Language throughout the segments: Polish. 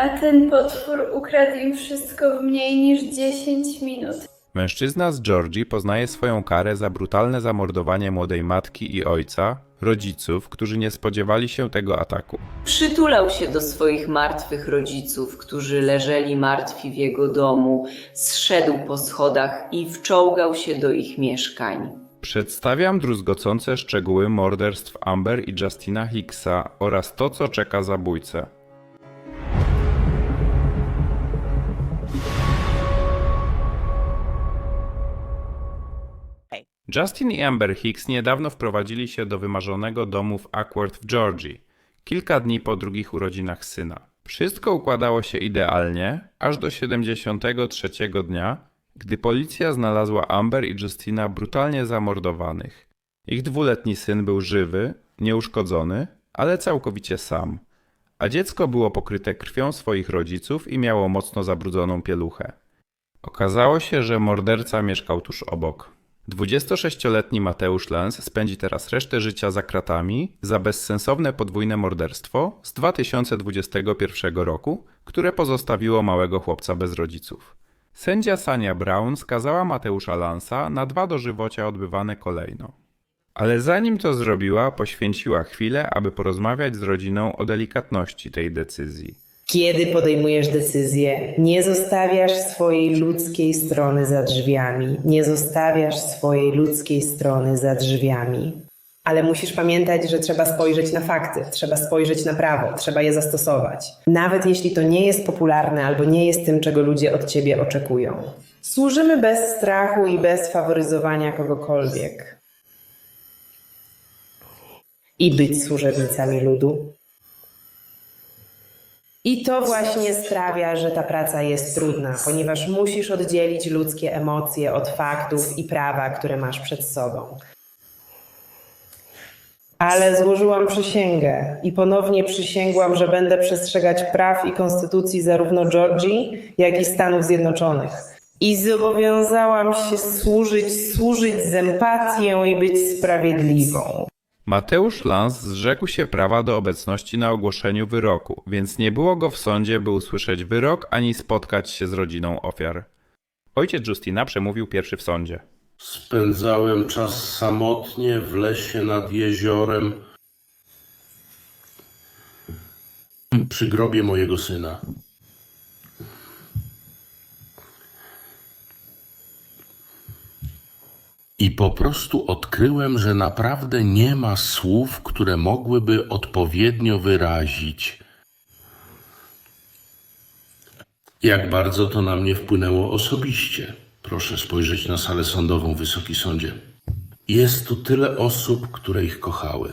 A ten potwór ukradł im wszystko w mniej niż 10 minut. Mężczyzna z Georgii poznaje swoją karę za brutalne zamordowanie młodej matki i ojca, rodziców, którzy nie spodziewali się tego ataku. Przytulał się do swoich martwych rodziców, którzy leżeli martwi w jego domu, zszedł po schodach i wczołgał się do ich mieszkań. Przedstawiam druzgocące szczegóły morderstw Amber i Justina Hicksa oraz to, co czeka zabójcę. Justin i Amber Hicks niedawno wprowadzili się do wymarzonego domu w Ackworth w Georgii, kilka dni po drugich urodzinach syna. Wszystko układało się idealnie, aż do 73 dnia, gdy policja znalazła Amber i Justina brutalnie zamordowanych. Ich dwuletni syn był żywy, nieuszkodzony, ale całkowicie sam, a dziecko było pokryte krwią swoich rodziców i miało mocno zabrudzoną pieluchę. Okazało się, że morderca mieszkał tuż obok. 26-letni Mateusz Lens spędzi teraz resztę życia za kratami za bezsensowne podwójne morderstwo z 2021 roku, które pozostawiło małego chłopca bez rodziców. Sędzia Sania Brown skazała Mateusza Lansa na dwa dożywocia odbywane kolejno. Ale zanim to zrobiła, poświęciła chwilę, aby porozmawiać z rodziną o delikatności tej decyzji. Kiedy podejmujesz decyzję, nie zostawiasz swojej ludzkiej strony za drzwiami. Nie zostawiasz swojej ludzkiej strony za drzwiami. Ale musisz pamiętać, że trzeba spojrzeć na fakty, trzeba spojrzeć na prawo, trzeba je zastosować. Nawet jeśli to nie jest popularne albo nie jest tym, czego ludzie od ciebie oczekują. Służymy bez strachu i bez faworyzowania kogokolwiek. I być służebnicami ludu. I to właśnie sprawia, że ta praca jest trudna, ponieważ musisz oddzielić ludzkie emocje od faktów i prawa, które masz przed sobą. Ale złożyłam przysięgę i ponownie przysięgłam, że będę przestrzegać praw i konstytucji zarówno Georgii, jak i Stanów Zjednoczonych. I zobowiązałam się służyć, służyć z empatią i być sprawiedliwą. Mateusz Lans zrzekł się prawa do obecności na ogłoszeniu wyroku, więc nie było go w sądzie, by usłyszeć wyrok ani spotkać się z rodziną ofiar. Ojciec Justina przemówił pierwszy w sądzie. Spędzałem czas samotnie w lesie nad jeziorem przy grobie mojego syna. I po prostu odkryłem, że naprawdę nie ma słów, które mogłyby odpowiednio wyrazić, jak bardzo to na mnie wpłynęło osobiście. Proszę spojrzeć na salę sądową, Wysoki Sądzie. Jest tu tyle osób, które ich kochały.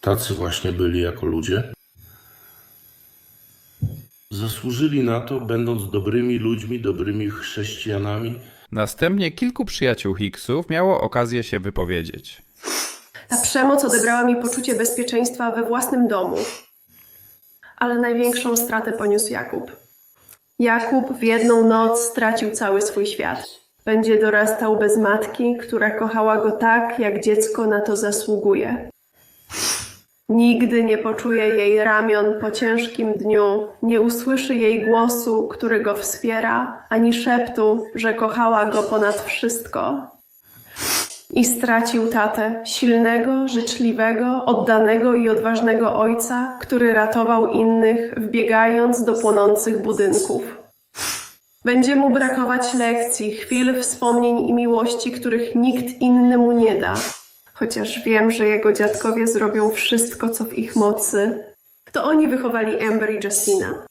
Tacy właśnie byli jako ludzie. Zasłużyli na to, będąc dobrymi ludźmi, dobrymi chrześcijanami. Następnie kilku przyjaciół Hicksów miało okazję się wypowiedzieć. Ta przemoc odebrała mi poczucie bezpieczeństwa we własnym domu. Ale największą stratę poniósł Jakub. Jakub w jedną noc stracił cały swój świat. Będzie dorastał bez matki, która kochała go tak, jak dziecko na to zasługuje. Nigdy nie poczuje jej ramion po ciężkim dniu, nie usłyszy jej głosu, który go wspiera, ani szeptu, że kochała go ponad wszystko. I stracił tatę, silnego, życzliwego, oddanego i odważnego ojca, który ratował innych, wbiegając do płonących budynków. Będzie mu brakować lekcji, chwil, wspomnień i miłości, których nikt inny mu nie da. Chociaż wiem, że jego dziadkowie zrobią wszystko, co w ich mocy. To oni wychowali Amber i Justina.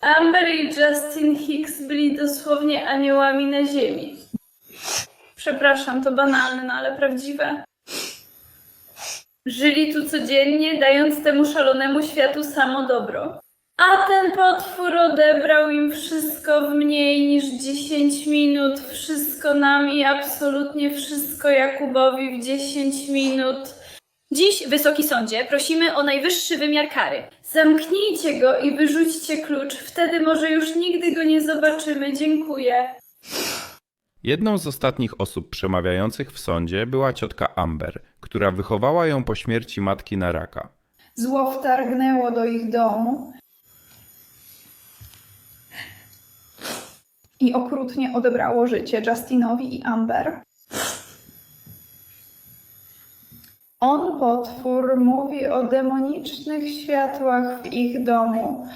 Amber i Justin Hicks byli dosłownie aniołami na ziemi. Przepraszam, to banalne, no ale prawdziwe. Żyli tu codziennie, dając temu szalonemu światu samo dobro. A ten potwór odebrał im wszystko w mniej niż 10 minut. Wszystko nam i absolutnie wszystko Jakubowi w 10 minut. Dziś, Wysoki Sądzie, prosimy o najwyższy wymiar kary. Zamknijcie go i wyrzućcie klucz. Wtedy może już nigdy go nie zobaczymy. Dziękuję. Jedną z ostatnich osób przemawiających w sądzie była ciotka Amber, która wychowała ją po śmierci matki na raka. Zło wtargnęło do ich domu i okrutnie odebrało życie Justinowi i Amber. On, potwór, mówi o demonicznych światłach w ich domu.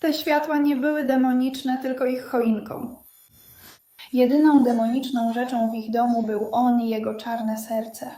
Te światła nie były demoniczne, tylko ich choinką. Jedyną demoniczną rzeczą w ich domu był on i jego czarne serce.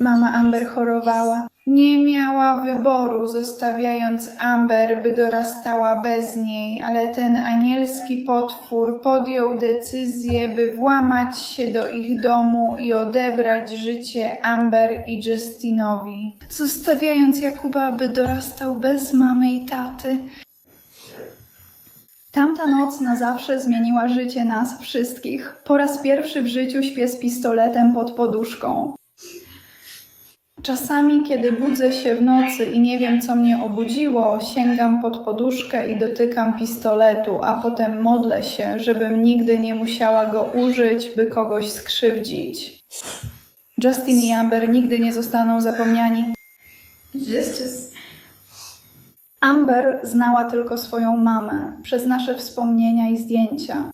Mama Amber chorowała. Nie miała wyboru, zostawiając Amber, by dorastała bez niej, ale ten anielski potwór podjął decyzję, by włamać się do ich domu i odebrać życie Amber i Justinowi, zostawiając Jakuba, by dorastał bez mamy i taty. Tamta noc na zawsze zmieniła życie nas wszystkich. Po raz pierwszy w życiu śpię z pistoletem pod poduszką. Czasami, kiedy budzę się w nocy i nie wiem, co mnie obudziło, sięgam pod poduszkę i dotykam pistoletu, a potem modlę się, żebym nigdy nie musiała go użyć, by kogoś skrzywdzić. Justin i Amber nigdy nie zostaną zapomniani. Amber znała tylko swoją mamę przez nasze wspomnienia i zdjęcia.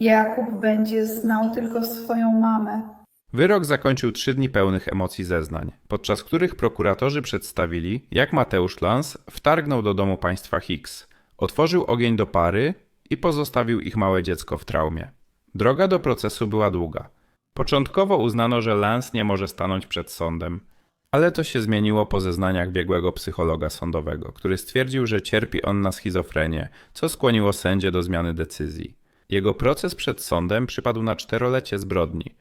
Jakub będzie znał tylko swoją mamę. Wyrok zakończył trzy dni pełnych emocji zeznań, podczas których prokuratorzy przedstawili, jak Mateusz Lans wtargnął do domu państwa Hicks, otworzył ogień do pary i pozostawił ich małe dziecko w traumie. Droga do procesu była długa. Początkowo uznano, że Lans nie może stanąć przed sądem, ale to się zmieniło po zeznaniach biegłego psychologa sądowego, który stwierdził, że cierpi on na schizofrenię, co skłoniło sędzię do zmiany decyzji. Jego proces przed sądem przypadł na czterolecie zbrodni,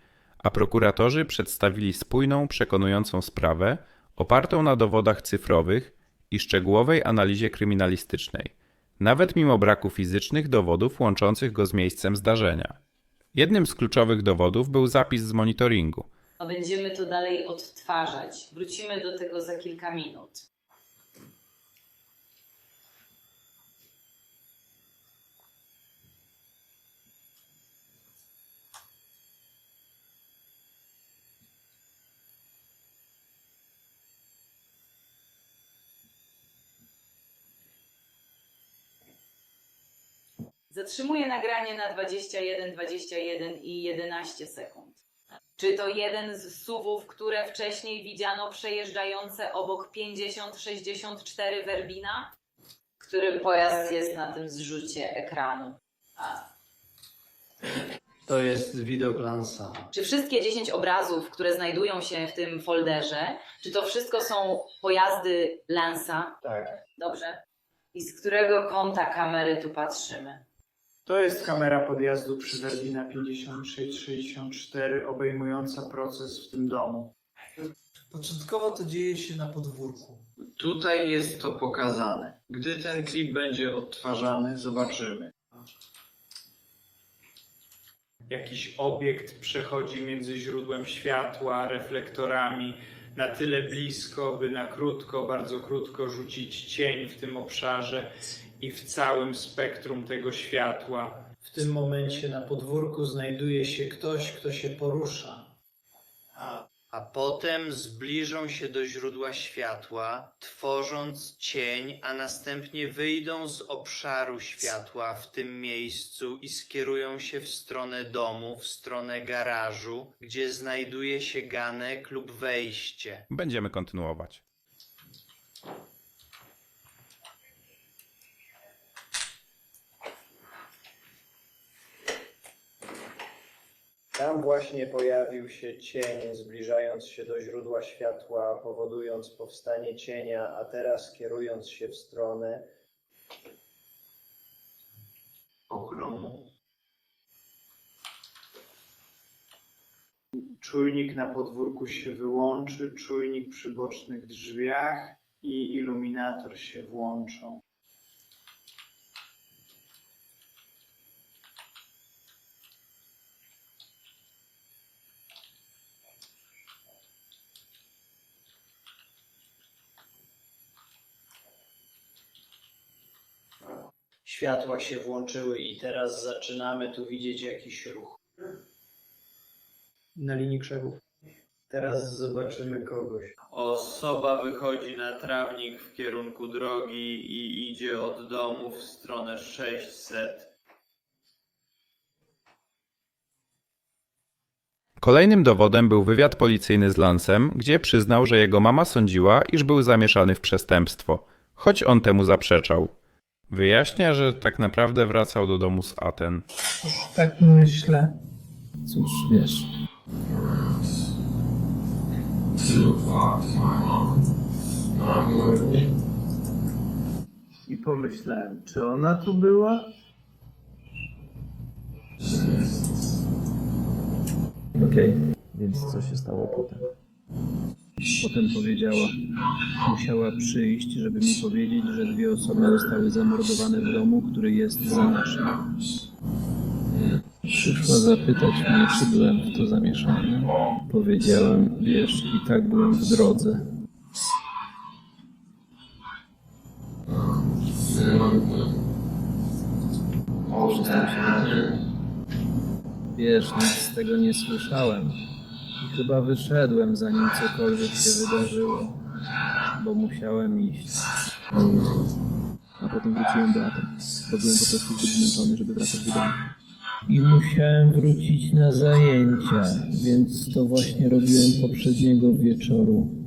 a prokuratorzy przedstawili spójną, przekonującą sprawę, opartą na dowodach cyfrowych i szczegółowej analizie kryminalistycznej, nawet mimo braku fizycznych dowodów łączących go z miejscem zdarzenia. Jednym z kluczowych dowodów był zapis z monitoringu. A będziemy to dalej odtwarzać. Wrócimy do tego za kilka minut. Zatrzymuję nagranie na 21, 21 i 11 sekund. Czy to jeden z suwów, które wcześniej widziano przejeżdżające obok 5064 Werbina? Który pojazd jest na tym zrzucie ekranu? To jest widok Lansa. Czy wszystkie 10 obrazów, które znajdują się w tym folderze, czy to wszystko są pojazdy Lansa? Tak. Dobrze. I z którego kąta kamery tu patrzymy? To jest kamera podjazdu przy Werbina 5664 obejmująca proces w tym domu. Początkowo to dzieje się na podwórku. Tutaj jest to pokazane. Gdy ten klip będzie odtwarzany, zobaczymy. Jakiś obiekt przechodzi między źródłem światła, reflektorami na tyle blisko, by na krótko, bardzo krótko rzucić cień w tym obszarze i w całym spektrum tego światła. W tym momencie na podwórku znajduje się ktoś, kto się porusza. A potem zbliżą się do źródła światła, tworząc cień, a następnie wyjdą z obszaru światła w tym miejscu i skierują się w stronę domu, w stronę garażu, gdzie znajduje się ganek lub wejście. Będziemy kontynuować. Tam właśnie pojawił się cień, zbliżając się do źródła światła, powodując powstanie cienia, a teraz kierując się w stronę Ochromu. Czujnik na podwórku się wyłączy, czujnik przy bocznych drzwiach i iluminator się włączą. Światła się włączyły i teraz zaczynamy tu widzieć jakiś ruch. Na linii krzewów. Teraz zobaczymy kogoś. Osoba wychodzi na trawnik w kierunku drogi i idzie od domu w stronę 600. Kolejnym dowodem był wywiad policyjny z Lansem, gdzie przyznał, że jego mama sądziła, iż był zamieszany w przestępstwo, choć on temu zaprzeczał. Wyjaśnia, że tak naprawdę wracał do domu z Aten. Tak myślę. Cóż, wiesz. I pomyślałem, czy ona tu była? Okej, więc co się stało potem? Potem powiedziała, musiała przyjść, żeby mi powiedzieć, że dwie osoby zostały zamordowane w domu, który jest za naszym. Przyszła zapytać mnie, czy byłem w to zamieszany. Powiedziałem, wiesz, i tak byłem w drodze. Wiesz, nic z tego nie słyszałem. Chyba wyszedłem, zanim cokolwiek się wydarzyło, bo musiałem iść. A potem wróciłem do Aten, bo byłem po prostu zbyt zmęczony, żeby wracać do domu. I musiałem wrócić na zajęcia, więc to właśnie robiłem poprzedniego wieczoru.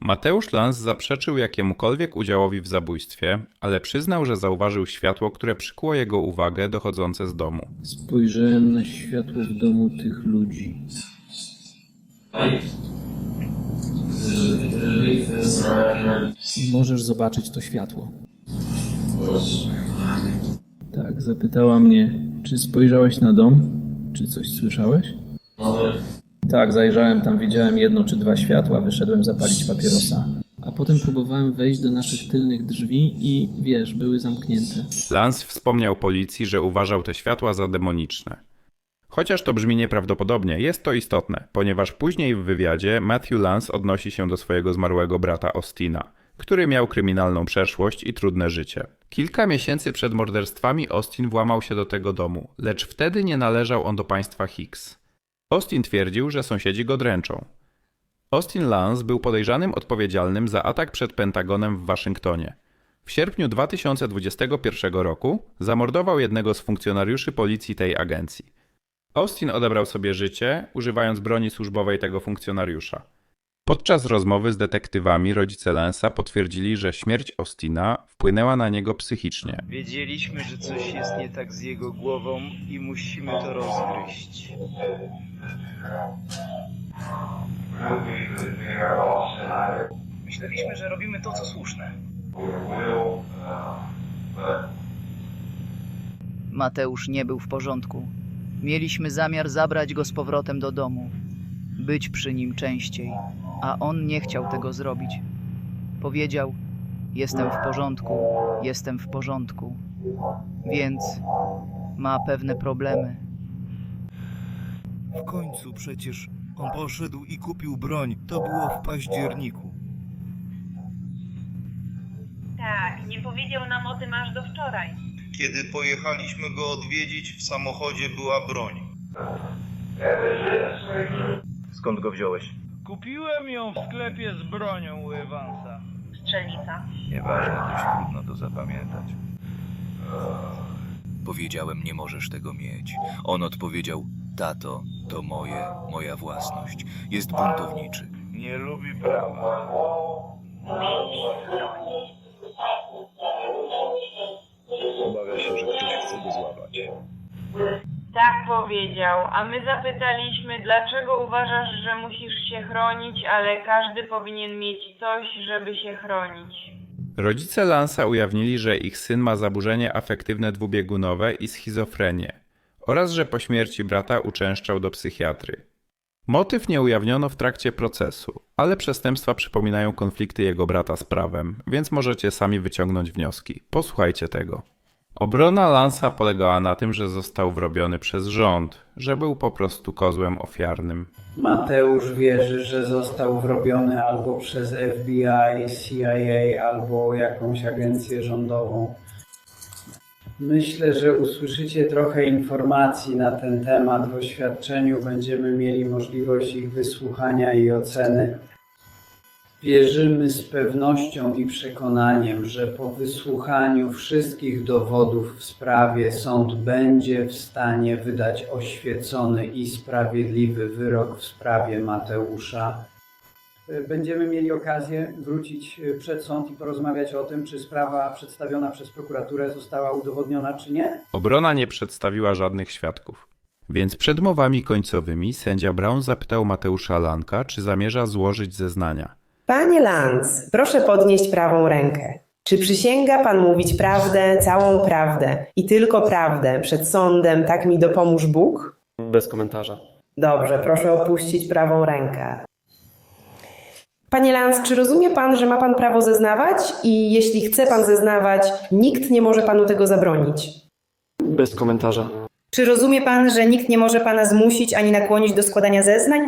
Mateusz Lans zaprzeczył jakiemukolwiek udziałowi w zabójstwie, ale przyznał, że zauważył światło, które przykuło jego uwagę dochodzące z domu. Spojrzałem na światło w domu tych ludzi. I możesz zobaczyć to światło. Tak, zapytała mnie, czy spojrzałeś na dom? Czy coś słyszałeś? Tak, zajrzałem tam, widziałem jedno czy dwa światła, wyszedłem zapalić papierosa. A potem próbowałem wejść do naszych tylnych drzwi i wiesz, były zamknięte. Lans wspomniał policji, że uważał te światła za demoniczne. Chociaż to brzmi nieprawdopodobnie, jest to istotne, ponieważ później w wywiadzie Matthew Lance odnosi się do swojego zmarłego brata Austina, który miał kryminalną przeszłość i trudne życie. Kilka miesięcy przed morderstwami Austin włamał się do tego domu, lecz wtedy nie należał on do państwa Hicks. Austin twierdził, że sąsiedzi go dręczą. Austin Lance był podejrzanym odpowiedzialnym za atak przed Pentagonem w Waszyngtonie. W sierpniu 2021 roku zamordował jednego z funkcjonariuszy policji tej agencji. Austin odebrał sobie życie, używając broni służbowej tego funkcjonariusza. Podczas rozmowy z detektywami rodzice Lensa potwierdzili, że śmierć Austina wpłynęła na niego psychicznie. Wiedzieliśmy, że coś jest nie tak z jego głową i musimy to rozgryźć. Myśleliśmy, że robimy to, co słuszne. Mateusz nie był w porządku. Mieliśmy zamiar zabrać go z powrotem do domu, być przy nim częściej, a on nie chciał tego zrobić. Powiedział: Jestem w porządku, jestem w porządku, więc ma pewne problemy. W końcu przecież on poszedł i kupił broń. To było w październiku. Tak, nie powiedział nam o tym aż do wczoraj. Kiedy pojechaliśmy go odwiedzić, w samochodzie była broń. Skąd go wziąłeś? Kupiłem ją w sklepie z bronią u Evansa. Strzelnica. Nieważne, dość trudno to zapamiętać. Powiedziałem, nie możesz tego mieć. On odpowiedział, tato, to moje, moja własność. Jest buntowniczy. Nie lubi prawa. Obawia Tak powiedział, a my zapytaliśmy, dlaczego uważasz, że musisz się chronić, ale każdy powinien mieć coś, żeby się chronić. Rodzice Lansa ujawnili, że ich syn ma zaburzenie afektywne dwubiegunowe i schizofrenię oraz że po śmierci brata uczęszczał do psychiatry. Motyw nie ujawniono w trakcie procesu, ale przestępstwa przypominają konflikty jego brata z prawem, więc możecie sami wyciągnąć wnioski. Posłuchajcie tego. Obrona Lansa polegała na tym, że został wrobiony przez rząd, że był po prostu kozłem ofiarnym. Mateusz wierzy, że został wrobiony albo przez FBI, CIA, albo jakąś agencję rządową. Myślę, że usłyszycie trochę informacji na ten temat. W oświadczeniu będziemy mieli możliwość ich wysłuchania i oceny. Wierzymy z pewnością i przekonaniem, że po wysłuchaniu wszystkich dowodów w sprawie sąd będzie w stanie wydać oświecony i sprawiedliwy wyrok w sprawie Mateusza. Będziemy mieli okazję wrócić przed sąd i porozmawiać o tym, czy sprawa przedstawiona przez prokuraturę została udowodniona, czy nie. Obrona nie przedstawiła żadnych świadków. Więc przed mowami końcowymi sędzia Brown zapytał Mateusza Lanka, czy zamierza złożyć zeznania. Panie Lance, proszę podnieść prawą rękę. Czy przysięga pan mówić prawdę, całą prawdę i tylko prawdę przed sądem, tak mi dopomóż Bóg? Bez komentarza. Dobrze, proszę opuścić prawą rękę. Panie Lance, czy rozumie pan, że ma pan prawo zeznawać i jeśli chce pan zeznawać, nikt nie może panu tego zabronić? Bez komentarza. Czy rozumie pan, że nikt nie może pana zmusić ani nakłonić do składania zeznań?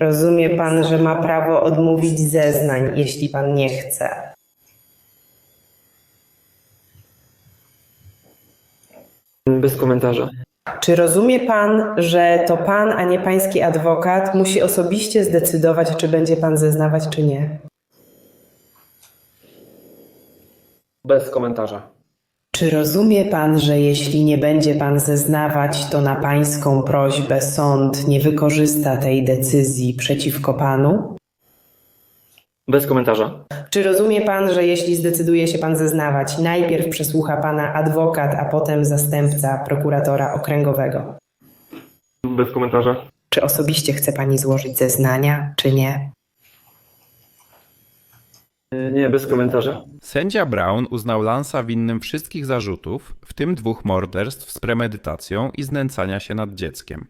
Rozumie pan, że ma prawo odmówić zeznań, jeśli pan nie chce. Bez komentarza. Czy rozumie pan, że to pan, a nie pański adwokat musi osobiście zdecydować, czy będzie pan zeznawać, czy nie? Bez komentarza. Czy rozumie pan, że jeśli nie będzie pan zeznawać, to na pańską prośbę sąd nie wykorzysta tej decyzji przeciwko panu? Bez komentarza. Czy rozumie pan, że jeśli zdecyduje się pan zeznawać, najpierw przesłucha pana adwokat, a potem zastępca prokuratora okręgowego? Bez komentarza. Czy osobiście chce pani złożyć zeznania, czy nie? Nie, bez komentarza. Sędzia Brown uznał Lansa winnym wszystkich zarzutów, w tym dwóch morderstw z premedytacją i znęcania się nad dzieckiem.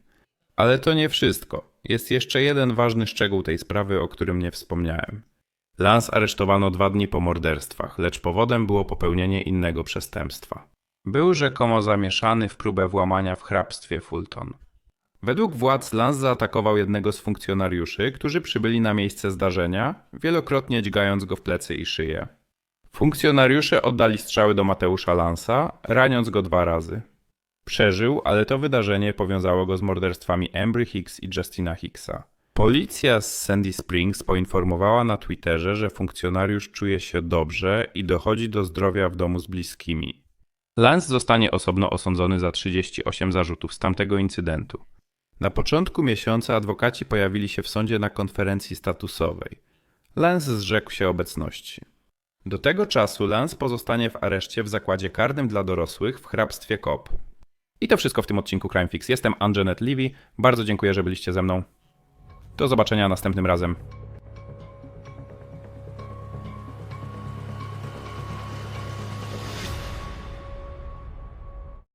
Ale to nie wszystko. Jest jeszcze jeden ważny szczegół tej sprawy, o którym nie wspomniałem. Lans aresztowano dwa dni po morderstwach, lecz powodem było popełnienie innego przestępstwa. Był rzekomo zamieszany w próbę włamania w hrabstwie Fulton. Według władz Lans zaatakował jednego z funkcjonariuszy, którzy przybyli na miejsce zdarzenia, wielokrotnie dźgając go w plecy i szyję. Funkcjonariusze oddali strzały do Mateusza Lansa, raniąc go dwa razy. Przeżył, ale to wydarzenie powiązało go z morderstwami Embry Hicks i Justina Hicksa. Policja z Sandy Springs poinformowała na Twitterze, że funkcjonariusz czuje się dobrze i dochodzi do zdrowia w domu z bliskimi. Lance zostanie osobno osądzony za 38 zarzutów z tamtego incydentu. Na początku miesiąca adwokaci pojawili się w sądzie na konferencji statusowej. Lance zrzekł się obecności. Do tego czasu Lance pozostanie w areszcie w zakładzie karnym dla dorosłych w hrabstwie Cobb. I to wszystko w tym odcinku Crime Fix. Jestem Anjanet Levy. Bardzo dziękuję, że byliście ze mną. Do zobaczenia następnym razem.